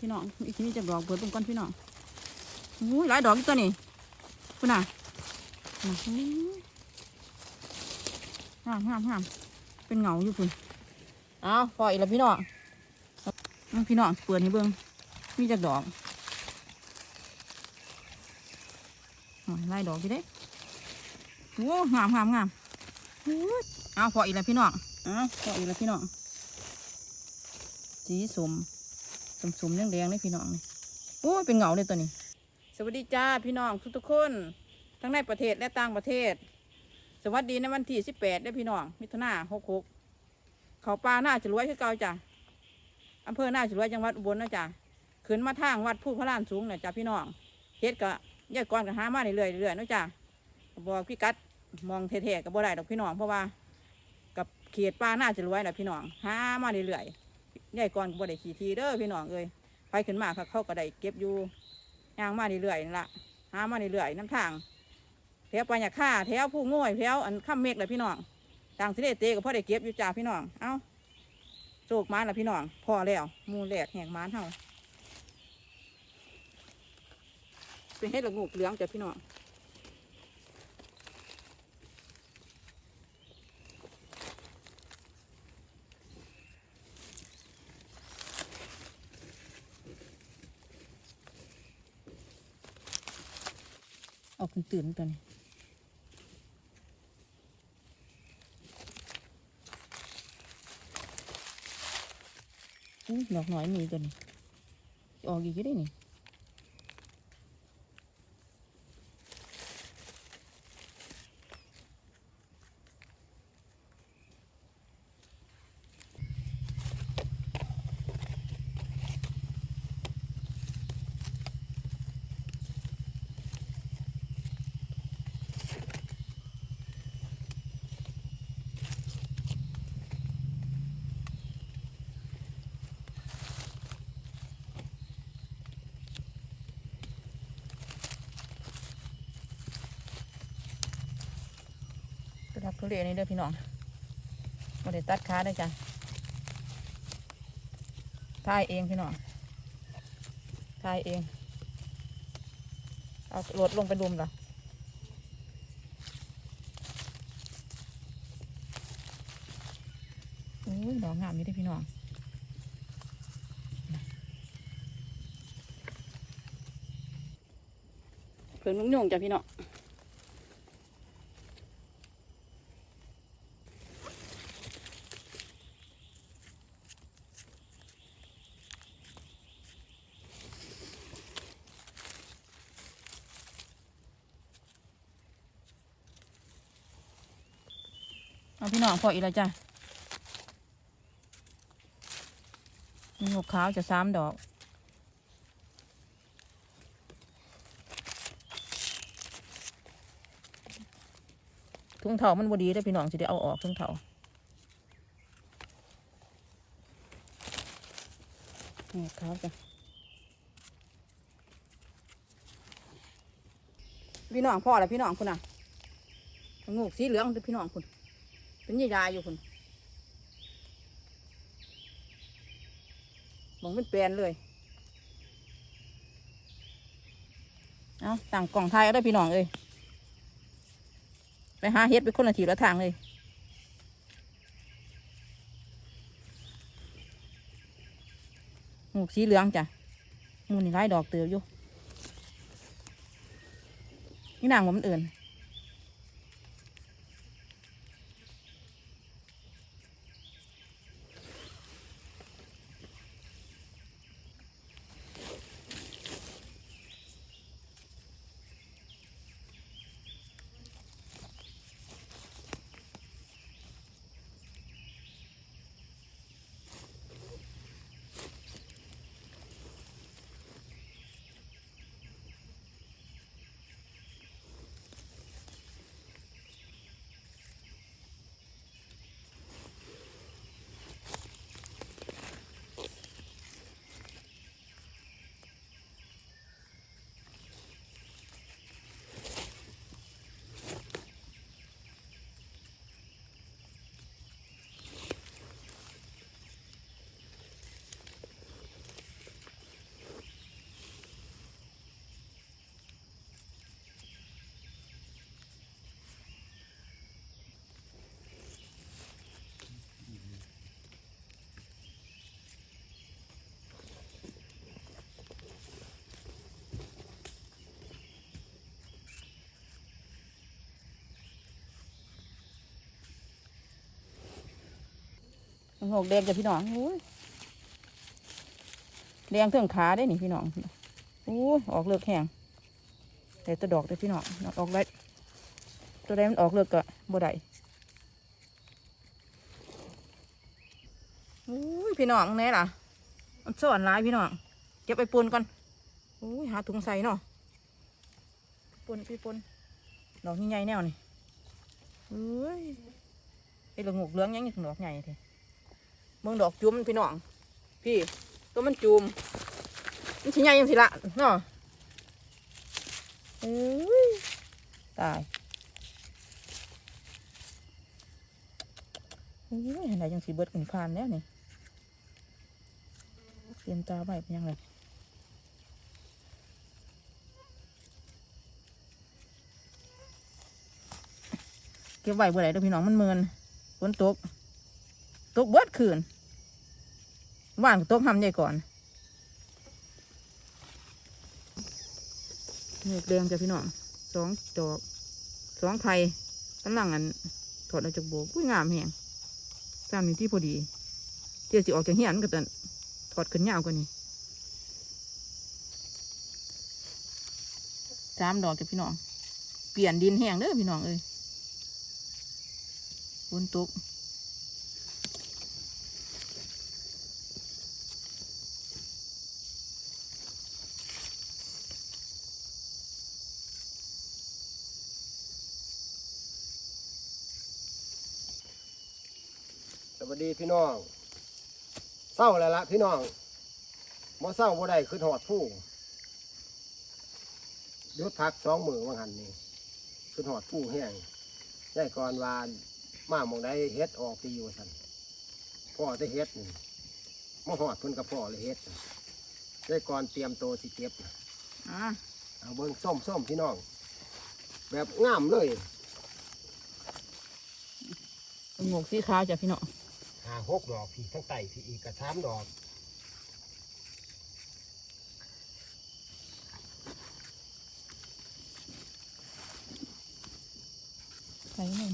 พี่น้องอีกทีนี้จะดอกเบิดตรงก้อนพี่น้องอู้หลายดอกอีกตัวนี่คุณน่ะน่ะอู้ามงามงามเป็นเหงาอยู่คุณเอาปล่อยแล้วพี่น้องพี่น้องเปิดให้เบิ่งมีจากดอกโอ้ยหลายดอกอยู่เด้โอ้งามงามงามเอาพออีกแล้วพี่น้องเอาพออีกแล้วพี่น้องสีสม สมๆแดงๆเลยพี่น้องนี่โอ้เป็นเหงาเลยตัวนี้ สวัสดีจ้าพี่น้องทุกๆคน ทั้งในประเทศและต่างประเทศ สวัสดีในวันที่สิบแปดได้พี่น้อง มิถุนาหกหกเขาปลาหน้าจะรวยคือเก่าจ้ะอำเภอหน้าจะรวยจังหวัดอุบลนะจ้ะขึ้นมาทางวัดผู้พระลานสูงนะจ้ะพี่น้องเฮ็ดกะยายกรกับหามาเรื่อยๆเรื่อยๆนะจ้ะบอกพี่กัดมองเท่ๆกับบ่ได้ดอกพี่น้องเพราะว่า กับเขตป่าหน้าจะรวยนะพี่น้องหามาเรื่อยๆ ยายก่อนก็บ่ได้ขี่ทีเด้อพี่น้องเอ้ยไปขึ้นมาเขาเขาก็ได้เก็บอยู่ย่างมาเรื่อยๆนั่นละหามาเรื่อยๆน้ำทางแถวปัญญาค่าแถวผู้ง่วยแถวอันข้ามเมฆเลยพี่น้องต่างสิเดเตก็พอได้เก็บอยู่จ้าพี่น้องเอ้าโจกมานละพี่น้องพอแล้วมูแหลกแหกมานเฮาเป็นเห็ดละงูกเหลืองจ้ะพี่น้อง อาขึ้นตื่นๆตัวนี้อู้ดอกน้อยมีตัวนี้ออกอีกได้นี่ ไปรับทุเรียนนี่เด้อพี่น้องมาได้ตัดขาได้จ้ะทายเองพี่น้องทายเอง เอารถลงไปรุมเหรอโอ้ยดอกงามนี่เด้พี่น้องเพิ่นนุ่งยงๆจ้ะพี่น้อง พออีกแล้วจ้ะมีหกขาวจะสามดอกทุ่งเถามันบดีได้พี่น้องจะได้เอาออกทุ่งเถาหกขาวจ้ะพี่น้องพ่อแล้วพี่น้องคุณน่ะงูสีเหลืองพี่น้องคุณ เป็นยายๆอยู่คุณมองเป็นแปลนเลย เอาต่างกล่องไทยเอาได้พี่น้องเอ้ยไปหาเฮ็ดไปคนละทีละทางเลยหมูกสีเหลืองจ้ะหมูนี่ไล่ดอกเตืออยู่นี่นางว่ามันเอื่น งกแดงจ้ะพี่น้องโอ้ยแดงเทิงขาได้นี่พี่น้องโอ้ยออกเลือกแห้งแต่ตัวดอกเลยพี่น้องออกได้ตัวใดมันออกเลือกก็บ่ได้โอ้ยพี่น้องแน่ล่ะมันสอนร้ายพี่น้องเก็บไปปนก่อนโอ้ยหาถุงใส่เนาะปนพี่ปนดอกใหญ่ๆแนวนี่เอ้ยไอ้หลงหกเลื้องยังนี่ถึงดอกใหญ่เถอะ เมืองดอกจุ่มพี่น้อง พี่ตัวมันจุ่มมันชิ้ใหญ่ยังสิละเนาะเอ้ตายโอ้ยเห็นไหนยังสีเบิดขึ้นคานแล้วนี่เตรียมตาไว้เป็นยังไงเก็บไว้เบื่อไหนเด้อพี่น้องมันเมินฝนตก ตกเบิดคืน ว่านก็ตกทำใหญ่ก่อนเนื้อแดงจ้ะพี่น้องสองดอกสองไข่กำลังอันถอดออกจากโบกุ้ยงามแหงตามนี้ที่พอดีเดี๋ยวสิออกจากเหียนก็ตันถอดขึ้นยาวกว่านี้สามดอกกับพี่น้อง เปลี่ยนดินแห้งเด้อพี่น้องเอ้ยฝนตก วัสดีพี่น้องเศร้าแล้วละพี่น้องมอเศร้าบ่ได้ขึ้นหอดผู้หยุดพักสองมือว่างหันนี่ขึ้นหอดผู้แห้งได้ก่อนวานมาหมองได้เฮ็ดออกปีอยู่สันพ่อได้เฮ็ดนี่มาหอดเพิ่นกับพ่อเลยเฮ็ดน่ะได้ก่อนเตรียมโตวสิเก็บน่ะอ่าเอาเบิ้งส้มส้มพี่น้อง แบบงามเลยหมวกสีขาวจ้ะพี่น้อง หาหกดอกพี่ทั้งไต่พี่อีกกระสามดอกใส่หนึ่ง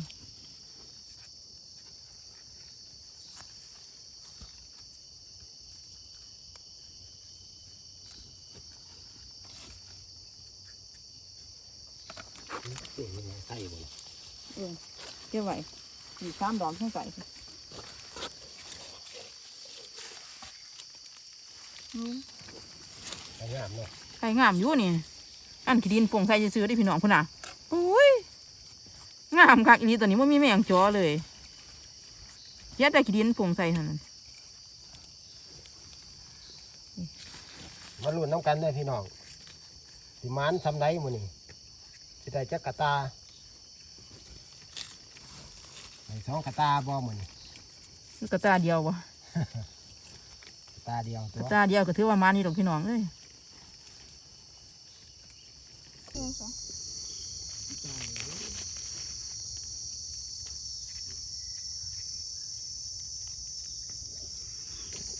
นี่ยังไงใส่บ่เออเก็บไว้สีสามดอกทั้งใส่อืม ใส่ งามเนาะไข่งามอยู่นี่อันขี้ดินฝงใส่ซื้อได้พี่น้องพุ่นน่ะอุ้ยงามคักอีนี้ตัวนี้ว่ามีแมงจอเลยเทียแต่ขี้ดินฝงใส่เท่านั้นมาลุ้นน้ำกันเด้อพี่น้องสิมานซำไดมื้อนี้สิได้จักกะตาใส่สองกะตาบ่มื้อนี้กระตาเดียววะกะ ตาเดียวตัวตาเดียวก็ถือว่ามานี่ดอกพี่น้องเอ้ย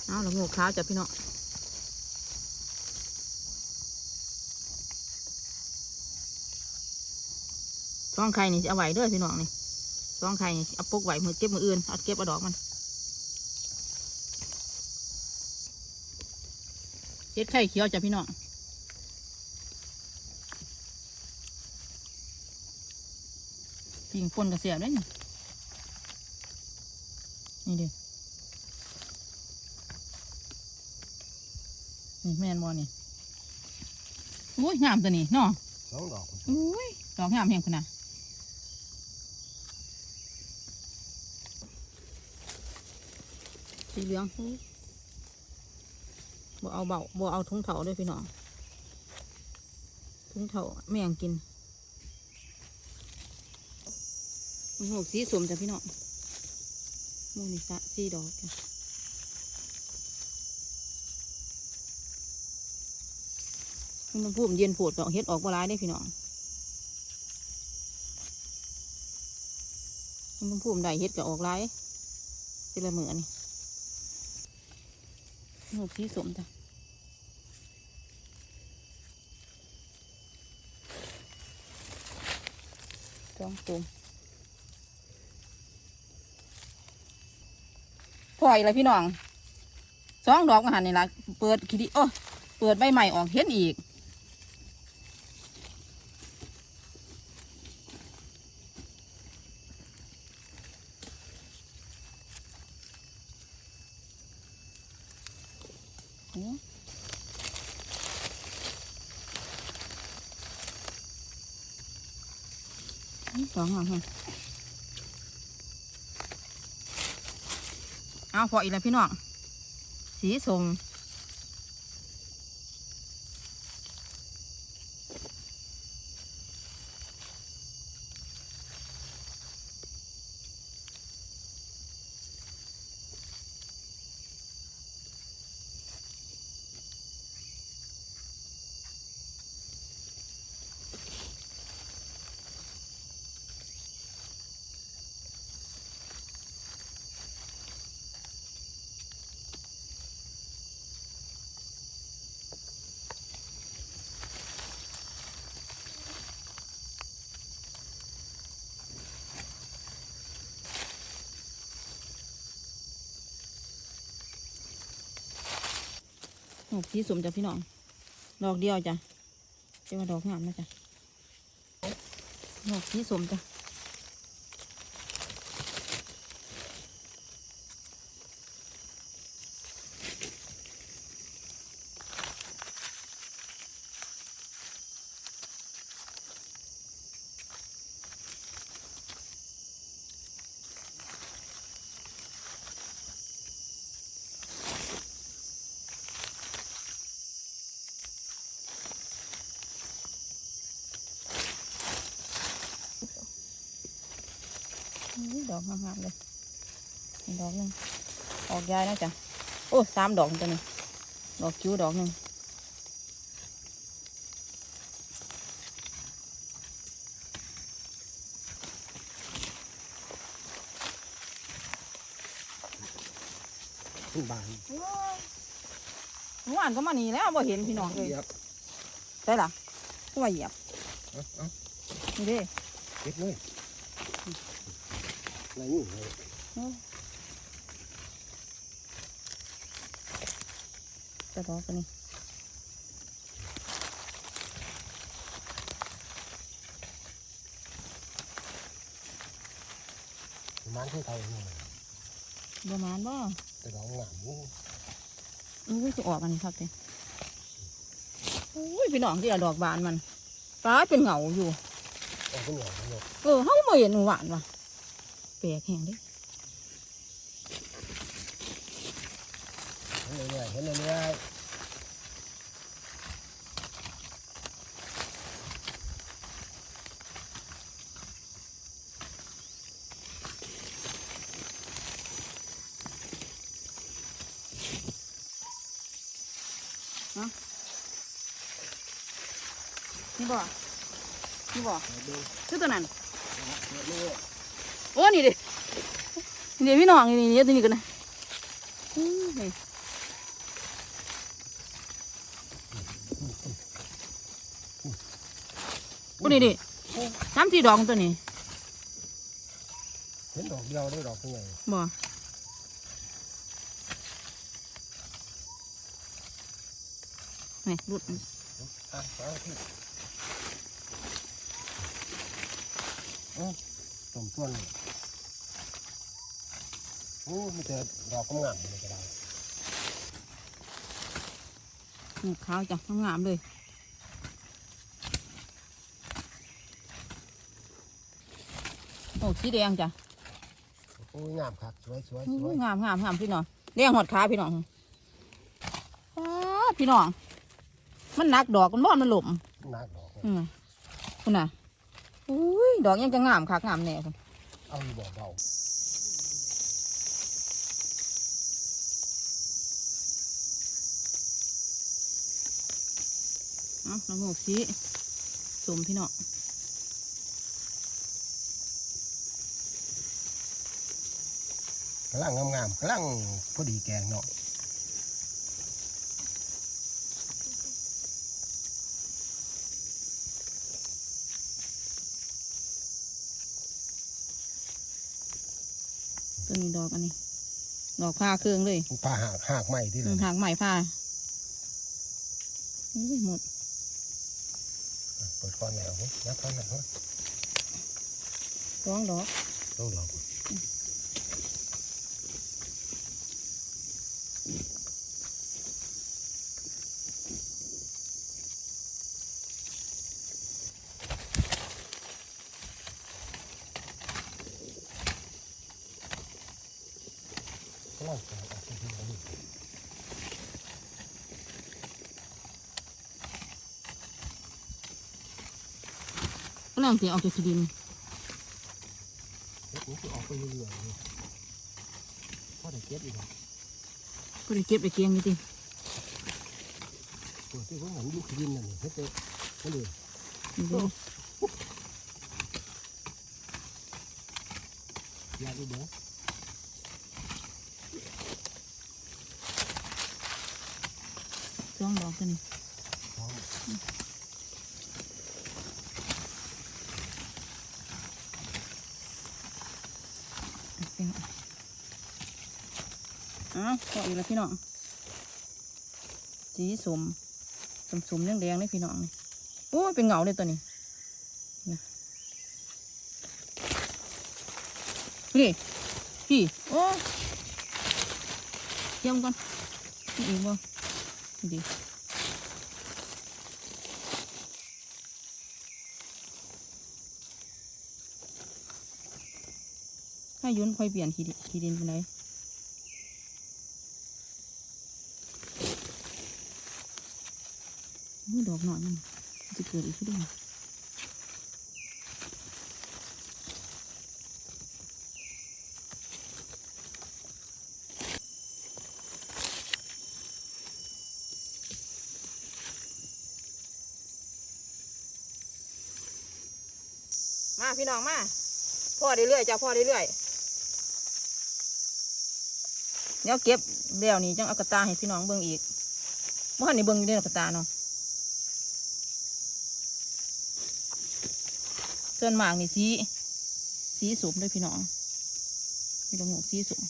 เอาแล้วงูขาวจ้ะพี่น้องซองไข่นี่เอาไว้เด้อพี่น้องนี่ซองไข่นี่เอาปกไว้มือเก็บมืออื่นเอาเก็บเอาดอกมัน เฮ็ดไข่เขียวจ้ะพี่น้องปิ่งป่นกระเสียบเลยนี่นี่เด้นี่แม่นบอนี่อุ้ยงามตัวนี้เนาะสองดอกอุ้ยดอกงามแห่งคุณนะสีเหลือง โบเอาเบาบเอาถุงเถาด้วยพี่น้องถุงเถาแม่งกินโอ้โหสีสวมจ้ะพี่น้องโมนี่สะสีดอกจ้ะมันพูดเย็นปวดดอกเฮ็ดออกบ่ร้ายได้พี่น้องมันพูมได้เฮ็ดก็ออกหลายทีละเหมือนี่ หูที่สมจ้ะจองตุมพออีกแล้วพี่น้องสองดอกมาหันนี่ละเปิดคิดิโอ้เปิดใบใหม่ออกเห็นอีก โอ้ นี่สองอะฮะเอาพออีกแล้วพี่น้อง สีสม กสีสมจ้ะพี่น้อง ดอกเดียวจ้ะเจ้าว่าดอกงามนะจ้ะดอกสีสมจ้ะ อุ๊ยดอกงามๆเลยอีกดอกหนึ่งออกยายนะจ๊ะโอ้สามดอกตัวนี้ดอกคิ้วดอกหนึ่งขึ้นบานเมื่อวานก็มานี่แล้วบ่เห็นพี่น้องเลยเหยียบใช่ล่ะก็ว่าเหยียบเอาเอานี่เด้เก็บเลย อะไรนี่เลยจะดอกตัวนี้มันขึ้นไทยนี่ประมาณบ่แต่ดอกงามนี่อุ้ยจะออกอันนี้ครับเด้อุ้ยพี่น้องที่ละดอกบานมันฟ้าเป็นเหงาอยู่เอาขึ้นเหนียวขึ้นเหนียวเออเขาไม่เห็นหวานว่ะ แปลกแห้งเดิเห็นเรื่อยๆเห็นเรื่อยๆนี่บ่นี่บ่เดี๋ยวดูคือตัวนั้น เดี๋ยวดู โอ้นี่ดิ นี่ดิพี่น้องนี่นี่ตัวนี้กันนะอื้อนี่โอ้นี่ดิสามสี่ดอกตัวนี้เห็นดอกเดียวได้ดอกเป็นไงบ่นี่รุดอะเอาที่เอาต้มต้นโอ้มีแต่ดอกงามๆเลยก็ได้นี่ขาวจ้ะงามๆเลยโอ้สีแดงจ้ะโอ้ยงามครับสวยสวยสอู้วยงามงามงามพี่น้องแดงหอดขาพี่น้องอ้าพี่น้อง มันหนักดอกมันบ่อนมันหล่มหนักดอกอืมคุณน่ะอุ้ยดอกยังจะงามคักงามแน่คุณเอาอยู่บ่อเบา อ้าน้ำหมูกสีสมพี่น้องกำลังงามๆกำลังพอดีแกงเนาะตัวนี้ดอกอันนี้ ดอกผ้าเครื่องเลยปลาหากหากใหม่ที่อืเลยมหางใหม่ผ้าอุ้ยหมด เปิดก้อนแล้วนับก้อนแล้ว ร้องดอก ต้องลองลองเอาไปที่นี่ ก็เรื่องเสียออกจากขีดินเฮ็ดมันจะออกไปเรื่อยๆเลยพอได้เก็บอีกแล้วก็ได้เก็บไปเกียงอยู่ติตัวที่ผมเห็นลูกดินนั่นนี่เฮ็ดเองนั่นเลยนี่เด้ออยากดูเด้อ ร้องดอกกันนี่ พร้อม เป็น อ้าวพออีกแล้วพี่น้องสีสมสมสมๆแดงเลยพี่น้องนี่โอ้เป็นเหงาเลยตัวนี้นี่พี่โอ้เยี่ยมก่อนนี่อีกบ่ดีให้ยุ้นค่อยเปลี่ยนขีดิขีดินไปไหนนี่ดอก หน่อยมันมันจะเกิดอีกขึ้นได้มาพี่น้องมาพ่อเรื่อยๆจ้าพ่อเรื่อยๆเดี๋ยวเก็บเดี๋ยวนี้จังเอากระตาให้พี่น้องเบิ่งอีกเมื่อวานนี้เบิ่งอยู่ในกระตาเนาะ ส่วนมากนี่สีสีสุมด้วยพี่น้องมีลงหกสีสุม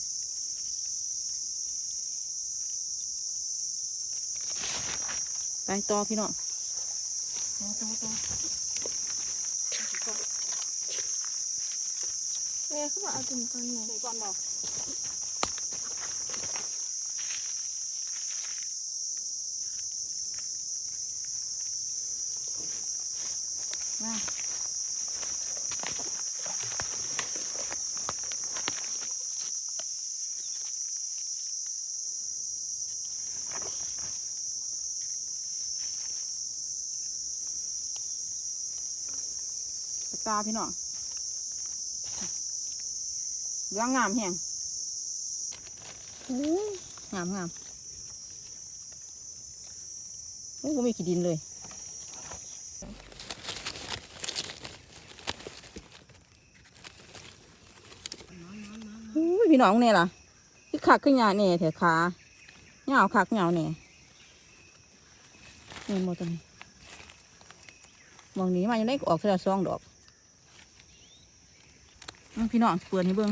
ไปต่อพี่น้องต่อต่อต่อแม่เขาบอกเอาถึงก่อนแม่ใส่ก่อนบอกมา ตาพี่น้องเหลืองงามแหงงามงามโอ้ก็มีขี้ดินเลยอู้พี่น้องเนี่ยล่ะที่ขาขึ้นยาเนี่ยเถอะขาเหงาคักเหงาเนี่ยนี่หมดตรงนี้มองนี้มายังได้ออกเท่าซองดอก พี่น้องเปิดให้เบิ่ง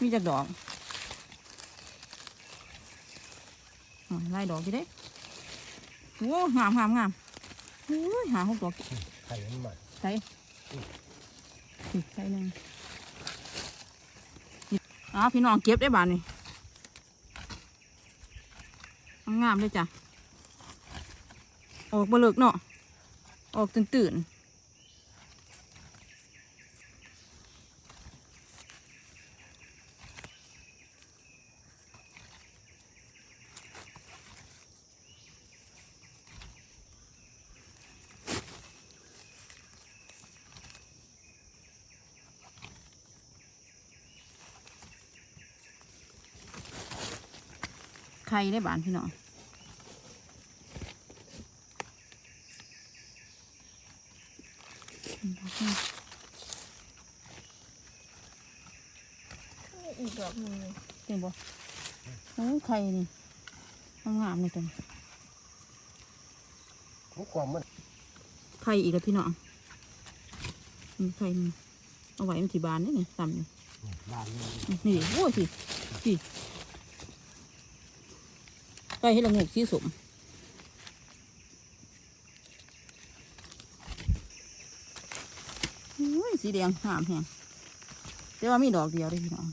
มีจากดอกอ๋อไล่ดอกอยู่เด้โอ้งามงามงามโอ้ยหาหกดอกไข่มันใหม่ใส่อีกใส่หนึ่งอ๋อพี่น้องเก็บได้บานนี่งามเลยจ้ะ ออกบเลิกเนาะ ออกตื่นตื่น ไข่ได้บานพี่น้องอีกดอกหนึ่งเลยเห็นบ่โอ้ยไข่นี่งามๆเลยจังของความมันไข่อีกแล้วพี่น้องนี่ไข่นี่เอาไว้มันที่บานนี่นี่ซ้ำนี่บานเลยนี่โอ้ยสิสิ ก็ให้ละงกสีสมสีแดงงามแฮงแต่ว่ามีดอกเดียวเลยพี่น้อง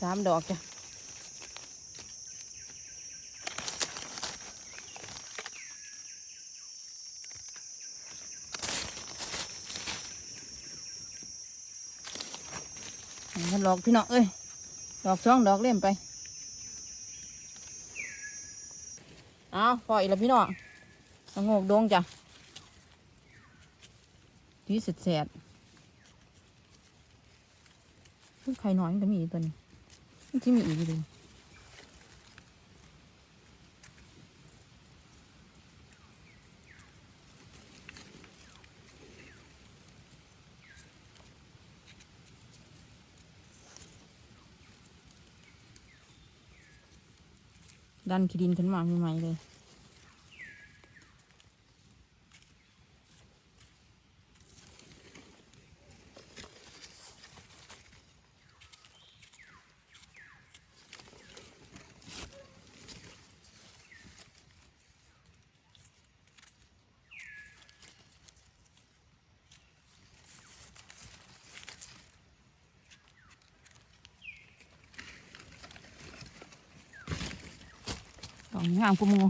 สามดอกจ้ะ มันดอกพี่น้องเอ้ยดอกช่องดอกเล่มไป เอาปล่อยแล้วพี่น้องสงบดงจ้ะทีเสร็จเสร็จไข่น้อยมันก็มีตัวนี้ที่มีอีกอยู่เลย ดันขี้ดินขึ้นมาใหม่ๆเลย งามกูมู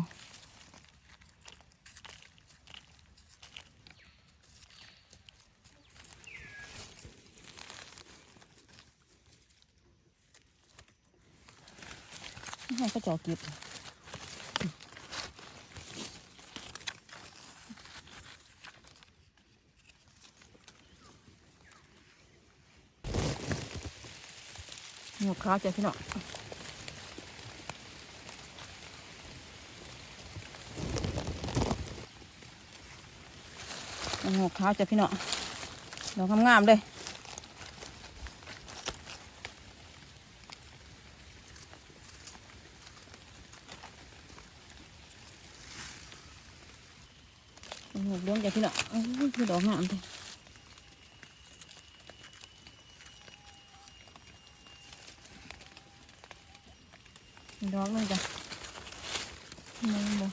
ให้ก็จอเก็บหมวกขาวจ้ะพี่น้อง โอ้โหขาวจ้ะพี่เนาะดอกงามๆเลยโอ้โหเลี้ยงจ้ะพี่เนาะโอ้ยคือดอกงามเลยดอกหนึงจ้ะนี่บ่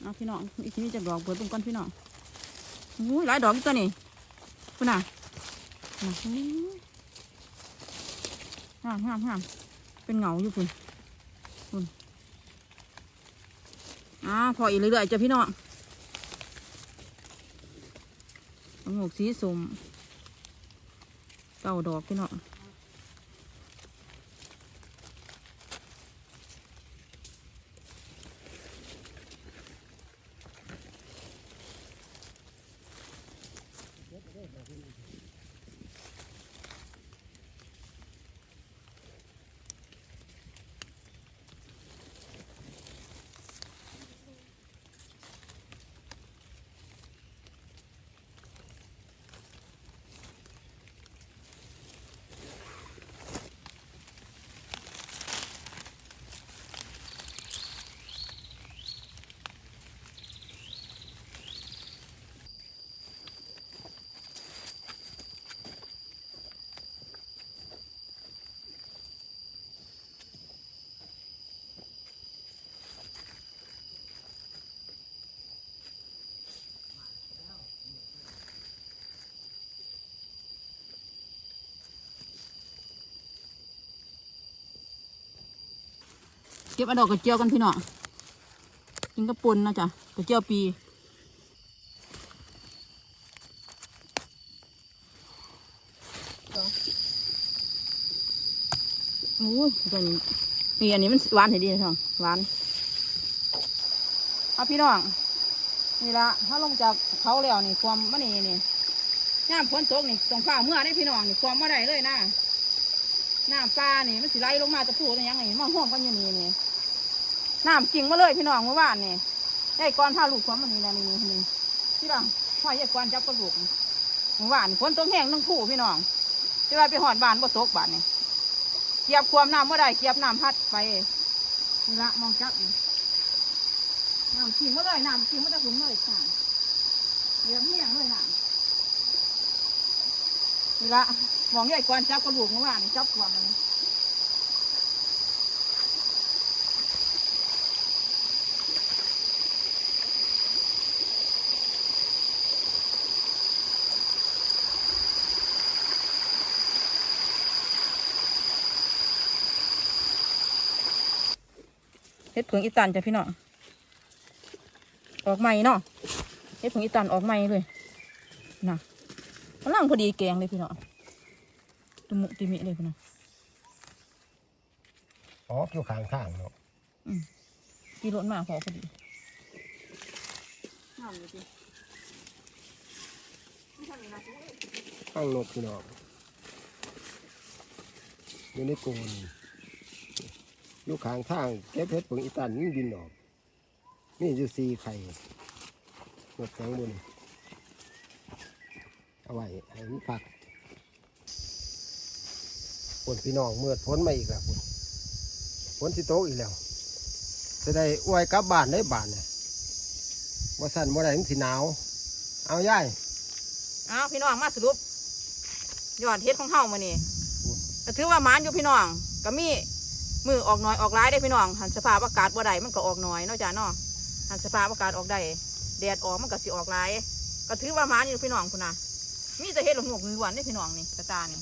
เอาพี่ น้องอีกทีนี้จะดอกเปิดตรงก้อนพี่น้องอู้ยหลายดอกอีกตัวนี่คุณน่ะน่ะอู้งามงามงามเป็นเหงาอยู่คุณคุณอ่าพออีกเรื่อยๆจ้ะพี่น้องเอาหมวกสีสมเก้าดอกพี่น้อง เก็บอดอกกระเจียวกันพี่น้องกินกระปุนนะจ๊ะกระเจียวปีโอ้ยตัวนี้นี่อันนี้มันหวานให้ดีนะท้องหวานเอาพี่น้องนี่ละถ้าลงจากเขาแล้วนี่ความมันนี่นี่ย่ามฝนตกนี่ต้องฝ่าเมื่อได้พี่น้องนี่ความมาได้เลยนะน้ำปลานี่มันสิไหลลงมาจะพูดอะไรยังไงมาห่วงกันอยู่นี่นี่ น้ำจริงมาเลยพี่น้องเมื่อวานนี่ได้ก้อนผ้าลูกความมันนี่นะนี่นี่นี่พี่น้องห้อยยายก้อนจับกระดูกเมื่อวานฝนตกแห้งทั้งผู้พี่น้องจะว่าไปหอดบานบ่ตกบานนี่เกียบความน้ำเมื่อใดเกียบน้ำพัดไปนี่ละมองจับอีกน้ำทิ้งมื่อไรน้ำทิ้งมื่อไรคุณเลยค่ะเลี้ยงเหี้ยงเลยน้ำนี่ละมองใหญ่กวนจับกระดูกเมื่อวานจับความมัน ผึ่งอีตันจ้ะพี่น้อง ออกใหม่เนาะเฮ็ดผึ่งอีตันออกใหม่เลยนะกำลังพอดีแกงเลยพี่น้องตุมุติมิเลยพี่น้องออกอยู่ข้างข้างเนาะขี่รถมาพอพอดีน้ำเลยพี่ข้างนกพี่น้องอยู่ในโกน อยู่ข้างทางเก็บเพชรผงอีตันมันบินออกนี่อยู่สี่ไข่นกแตงบนเอาไว้ให้มันพักฝนพี่น้องเมื่อพ้นมาอีกแล้วฝนฝนสิโตกอีกแล้ว จะได้อวยกลับบ้านได้บ้านเนี่ยว่าสั่นว่าได้ถึงสิหนาว เอาย่ายอ้าวพี่น้องมาสรุปยอดเฮ็ดของเฮามานี่ก็ถือว่าหมานอยู่พี่น้องก็มี มือออกน้อยออกร้ายได้พี่น้องหันสภาพอากาศบ่ได้มันก็ออกน้อยเนาะจ้าเนาะหันสภาพอากาศออกได้แดดออกมันก็สิออกร้ายก็ถือว่าหมานอยู่พี่น้องคุณนะมีแต่เฮ็ดหลงหกล้วนได้พี่น้องนี่กระตานี่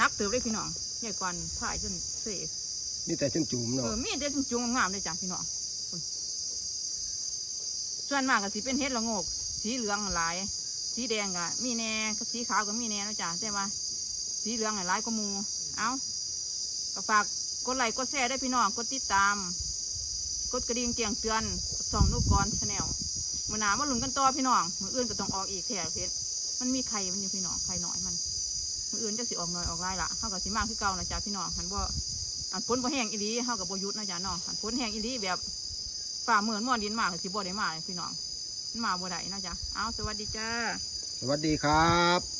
นักเติบได้พี่น้องใหญ่กว่าถ่ายจนเสยนี่แต่จุ่มจุ่มๆเอเนาะอมีแต่จุงๆงามๆเลยจ้ะพี่น้องพุ่นส่วนมากก็สิเป็นเฮ็ดละโงก สีเหลืองหลาย สีแดงก็มีแน่ก็สีขาวก็มีแน่เนาะจ้ะแต่ว่า สีเหลืองหลายก็มู เอาก็ฝาก กดไลค์กดแชร์ได้พี่น้องกดติดตาม กดกระดิ่งแจ้งเตือนส่องนุกรชาแนลมือหนามาหลุนกันต่อพี่น้องมืออื่นก็ต้องออกอีกแถวเพชรมันมีไข่มันอยู่พี่น้องไข่หน่อยมันมืออื่นจะสิออกหน่อยออกไลายละเท่ากับสิมากคือเก่านะจ๊ะพี่น้องหันว่าอันฝนบ่แห้งอีลีเท่ากับบ่ยุดนะจ๊ะเนาะอันฝนแห้งอีลีแบบฝ่าเหมือนมอดินมากสิบ่ได้มาพี่น้องมันมาบ่ได้นะจ๊ะเอาสวัสดีจ้าสวัสดีครับ